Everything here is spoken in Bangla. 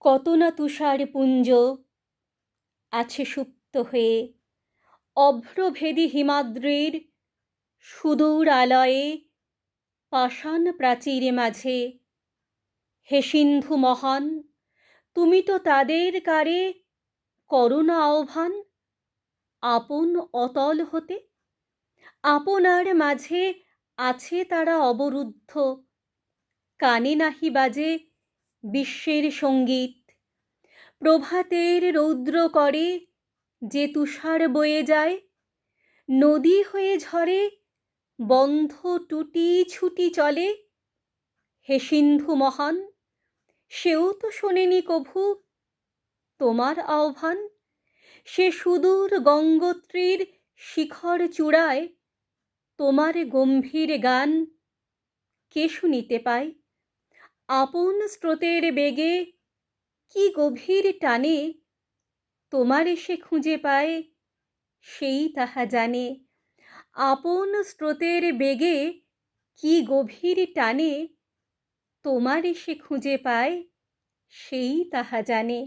কত না তুষার পুঞ্জ আছে সুপ্ত হয়ে। অভ্রভেদী হিমাদ্রির সুদূর আলয়ে, পাষাণ প্রাচীর মাঝে। হে সিন্ধু মহান, তুমি তো তাদের কারে করো না আহ্বান, আপন অতল হতে। আপনার মাঝে আছে তারা অবরুদ্ধ, কানে নাহি বাজে বিশ্বের সংগীত। প্রভাতের রৌদ্র করে যে তুষার বয়ে যায়, নদী হয়ে ঝরে বন্ধ টুটি ছুটি চলে। হে সিন্ধু মহান, সেও তো শোনেনি কভু তোমার আহ্বান। সে সুদূর গঙ্গোত্রীর শিখর চূড়ায় তোমার গম্ভীর গান কে শুনিতে পায়? আপন স্রোতের বেগে কি গভীর টানে তোমার এসে খুঁজে পায়, সেই তাহা জানে। আপন স্রোতের বেগে কি গভীর টানে তোমার এসে খুঁজে পায়, সেই তাহা জানে।